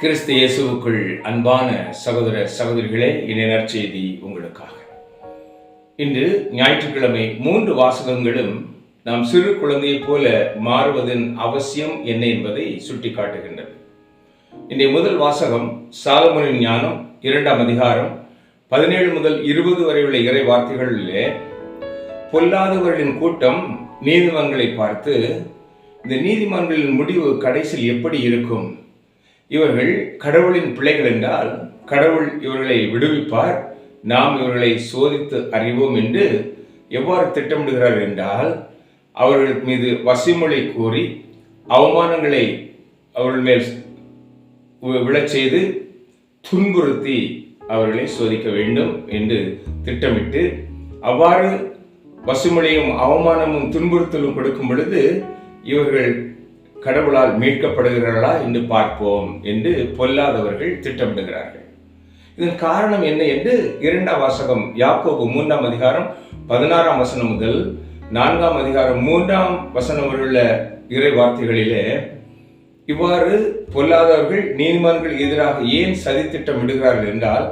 கிறிஸ்து இயேசுவுக்குள் அன்பான சகோதர சகோதரிகளே இணை நற்செய்தி உங்களுக்காக. இன்று ஞாயிற்றுக்கிழமை மூன்று வாசகங்களும் நாம் சிறு குழந்தையைப் போல மாறுவதன் அவசியம் என்ன என்பதை சுட்டிக்காட்டுகின்றது இன்றைய முதல் வாசகம் சாலமனின் ஞானம் இரண்டாம் அதிகாரம் பதினேழு முதல் இருபது வரை உள்ள இறை வார்த்தைகளிலே பொல்லாதவர்களின் கூட்டம் நீதிமன்றங்களை பார்த்து இந்த நீதிமன்றங்களின் முடிவு கடைசியில் எப்படி இருக்கும்? இவர்கள் கடவுளின் பிள்ளைகள் என்றால் கடவுள் இவர்களை விடுவிப்பார் நாம் இவர்களை சோதித்து அறிவோம் என்று எவ்வாறு திட்டமிடுகிறார் என்றால் அவர்கள் மீது வசிமொழி கூறி அவமானங்களை அவர்கள் மேல் விழச் செய்து துன்புறுத்தி அவர்களை சோதிக்க வேண்டும் என்று திட்டமிட்டு அவ்வாறு வசுமொழியும் அவமானமும் துன்புறுத்தலும் கொடுக்கும் பொழுது இவர்கள் கடவுளால் மீட்கப்படுகிறார்களா என்று பார்ப்போம் என்று பொல்லாதவர்கள் திட்டமிடுகிறார்கள். இதன் காரணம் என்ன என்று இரண்டாம் வாசகம் யாக்கோபு மூன்றாம் அதிகாரம் பதினாறாம் வசனம் முதல் நான்காம் அதிகாரம் மூன்றாம் வசனம் உள்ள இறை வார்த்தைகளிலே இவ்வாறு பொல்லாதவர்கள் நீதிமன்றங்கள் எதிராக ஏன் சதி இடுகிறார்கள் என்றால்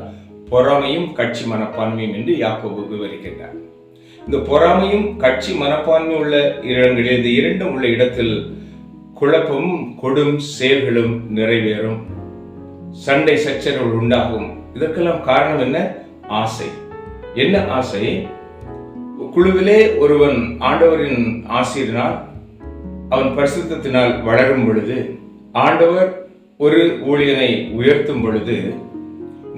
பொறாமையும் கட்சி மனப்பான்மையும் என்று யாக்கோபு விவரிக்கின்றார். இந்த பொறாமையும் கட்சி மனப்பான்மை உள்ள இடங்களில் இந்த இரண்டும் உள்ள இடத்தில் குழப்பமும் கொடும் செயல்களும் நிறைவேறும். சண்டை சச்சரவுகள் உண்டாகும். இதற்கெல்லாம் காரணம் என்ன? ஆசை. என்ன ஆசை? குழுவிலே ஒருவன் ஆண்டவரின் ஆசிரியனால் அவன் பரிசுத்தினால் வளரும் பொழுது ஆண்டவர் ஒரு ஊழியனை உயர்த்தும் பொழுது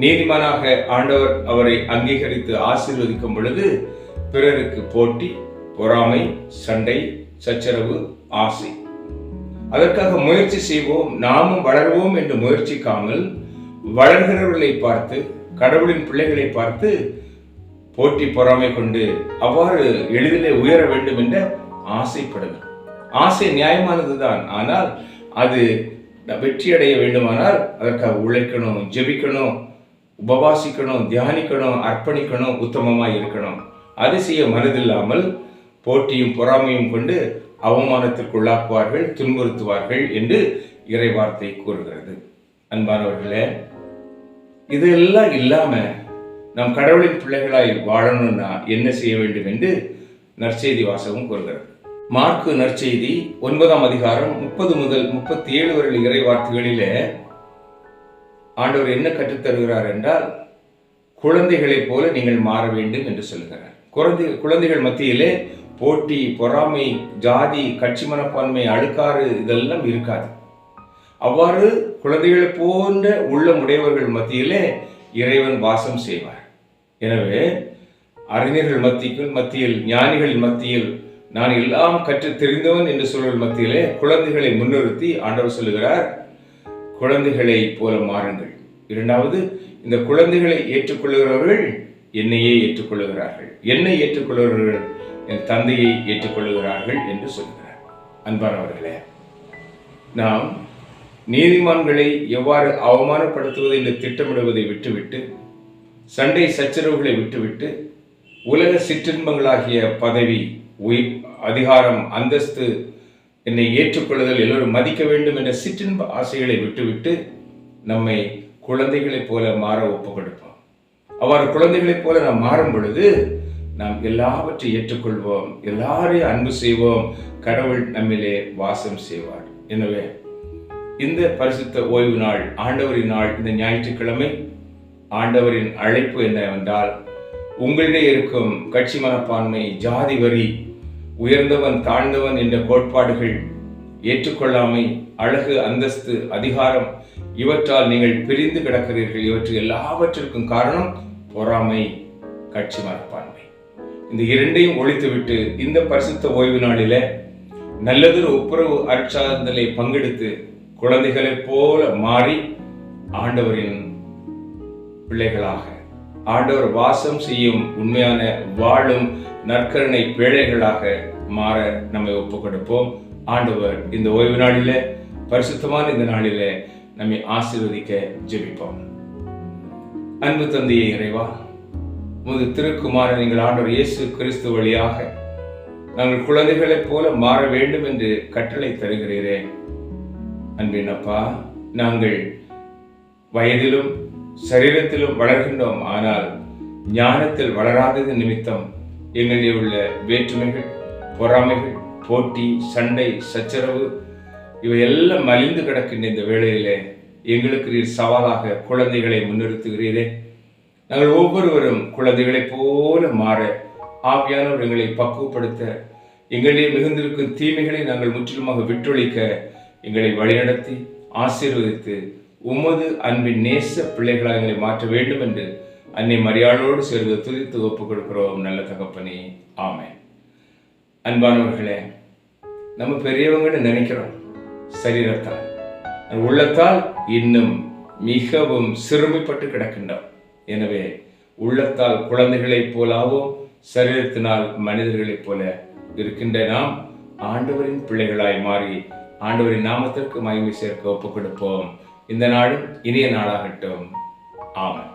நீதிமானாக ஆண்டவர் அவரை அங்கீகரித்து ஆசீர்வதிக்கும் பொழுது பிறருக்கு போட்டி பொறாமை சண்டை சச்சரவு ஆசை. அதற்காக முயற்சி செய்வோம் நாமும் வளர்வோம் என்று முயற்சிக்காமல் வளர்கிறவர்களை பார்த்து கடவுளின் பிள்ளைகளை பார்த்து போட்டி பொறாமை கொண்டு அவ்வாறு எளிதிலே உயர வேண்டும் என்ற ஆசைப்படுதல் ஆசை நியாயமானதுதான். ஆனால் அது வெற்றி அடைய வேண்டுமானால் அதற்காக உழைக்கணும் ஜெபிக்கணும் உபவாசிக்கணும் தியானிக்கணும் அர்ப்பணிக்கணும் உத்தமமாக இருக்கணும். அது செய்ய மனதில்லாமல் போட்டியும் பொறாமையும் கொண்டு அவமானத்திற்குள்ளாக்குவார்கள் துன்புறுத்துவார்கள் என்று இறைவார்த்தை கூறுகிறது. அன்பானவர்களே இதெல்லாம் இல்லாம நம் கடவுளின் பிள்ளைகளாய் வாழணும்னா என்ன செய்ய வேண்டும் என்று நற்செய்தி வாசகம் கூறுகிறது. மார்க்கு நற்செய்தி ஒன்பதாம் அதிகாரம் முப்பது முதல் முப்பத்தி ஏழு வரை இறை வார்த்தைகளிலே ஆண்டவர் என்ன கற்றுத்தருகிறார் என்றால் குழந்தைகளைப் போல நீங்கள் மாற வேண்டும் என்று சொல்கிறார் குழந்தை குழந்தைகள் மத்தியிலே போட்டி பொறாமை ஜாதி கட்சி மனப்பான்மை அழுக்காறு இதெல்லாம் இருக்காது. அவ்வாறு குழந்தைகளை போன்ற உள்ளமுடையவர்கள் மத்தியிலே இறைவன் வாசம் செய்வார். எனவே அறிஞர்கள் மத்தியில் மத்தியில் ஞானிகள் மத்தியில் நான் எல்லாம் கற்று தெரிந்தவன் என்று சொல்வல் மத்தியிலே குழந்தைகளை முன்னிறுத்தி ஆண்டவர் சொல்லுகிறார் குழந்தைகளை போல மாறுங்கள். இரண்டாவது இந்த குழந்தைகளை ஏற்றுக்கொள்ளுகிறவர்கள் என்னையே ஏற்றுக்கொள்ளுகிறார்கள். என்னை ஏற்றுக்கொள்கிறவர்கள் என் தந்தையை ஏற்றுக்கொள்ளுகிறார்கள் என்று சொல்கிறார். அன்பானவர்களே நாம் நீதிமான்களை எவ்வாறு அவமானப்படுத்துவது என்று திட்டமிடுவதை விட்டுவிட்டு சண்டை சச்சரவுகளை விட்டுவிட்டு உலக சிற்றின்பங்களாகிய பதவி உயிர் அதிகாரம் அந்தஸ்து என்னை ஏற்றுக்கொள்ளுதல் எல்லோரும் மதிக்க வேண்டும் என்ற சிற்றின்ப ஆசைகளை விட்டுவிட்டு நம்மை குழந்தைகளைப் போல மாற ஒப்பு கொடுப்போம் அவ்வாறு குழந்தைகளைப் போல நாம் மாறும் பொழுது நாம் எல்லாவற்றையும் ஏற்றுக்கொள்வோம். எல்லாரையும் அன்பு செய்வோம். கடவுள் நம்மிலே வாசம் செய்வார். எனவே இந்த பரிசுத்த ஓய்வு நாள் ஆண்டவரின் நாள் இந்த ஞாயிற்றுக்கிழமை ஆண்டவரின் அழைப்பு என்னவென்றால் உங்களிடையே இருக்கும் கட்சி மனப்பான்மை ஜாதி வரி உயர்ந்தவன் தாழ்ந்தவன் என்ற கோட்பாடுகள் ஏற்றுக்கொள்ளாமை அழகு அந்தஸ்து அதிகாரம் இவற்றால் நீங்கள் பிரிந்து கிடக்கிறீர்கள். இவற்று எல்லாவற்றிற்கும் காரணம் பொறாமை கட்சி மனப்பான்மை. இந்த இரண்டையும் ஒழித்துவிட்டு இந்த பரிசுத்த ஓய்வு நாளிலே நல்லதொரு ஒப்புரவு அருட்சாதலை பங்கெடுத்து குழந்தைகளைப் போல மாறி ஆண்டவரின் பிள்ளைகளாக. ஆண்டவர் வாசம் செய்யும் உண்மையான வாழும் நற்கருணை பிழைகளாக மாற நம்மை ஒப்பு கொடுப்போம் ஆண்டவர் இந்த ஓய்வு நாளிலே பரிசுத்தமான இந்த நாளில நம்மை ஆசீர்வதிக்க ஜெபிப்போம். அன்பு தந்தையை இறைவா முது திருக்குமாரன் எங்கள் ஆண்டவர் இயேசு கிறிஸ்து வழியாக நாங்கள் குழந்தைகளைப் போல மாற வேண்டும் என்று கட்டளை தருகிறீரே. அன்பின் அப்பா நாங்கள் வயதிலும் சரீரத்திலும் வளர்கின்றோம் ஆனால் ஞானத்தில் வளராதது நிமித்தம் எங்களிடையே உள்ள வேற்றுமைகள் பொறாமைகள் போட்டி சண்டை சச்சரவு இவையெல்லாம் மலிந்து கிடக்கின்ற இந்த வேளையிலே எங்களுக்கு நீர் சவாலாக குழந்தைகளை முன்னிறுத்துகிறீரே. நாங்கள் ஒவ்வொருவரும் குழந்தைகளைப் போல மாற ஆவியானவர் எங்களை பக்குவப்படுத்த எங்களிடையே மிகுந்திருக்கும் தீமைகளை நாங்கள் முற்றிலுமாக விட்டொழிக்க எங்களை வழிநடத்தி ஆசீர்வதித்து உமது அன்பின் நேச பிள்ளைகளாக எங்களை மாற்ற வேண்டும் என்று அன்னை மரியாளோடு சேர்ந்து துதித்து ஒப்புக் கொடுக்கிறோம் நல்ல தகப்பனே. ஆமை அன்பானவர்களே நம்ம பெரியவங்கன்னு நினைக்கிறோம் சரீரத்தால். உள்ளத்தால் இன்னும் மிகவும் சிறுமைப்பட்டு கிடக்கின்றோம். எனவே உள்ளத்தால் குழந்தைகளைப் போலாவும் சரீரத்தினால் மனிதர்களைப் போல இருக்கின்ற நாம் ஆண்டவரின் பிள்ளைகளாய் மாறி ஆண்டவரின் நாமத்திற்கு மகிமை சேர்க்க ஒப்புக் கொடுப்போம் இந்த நாளும் இனிய நாளாகட்டும். ஆமாம்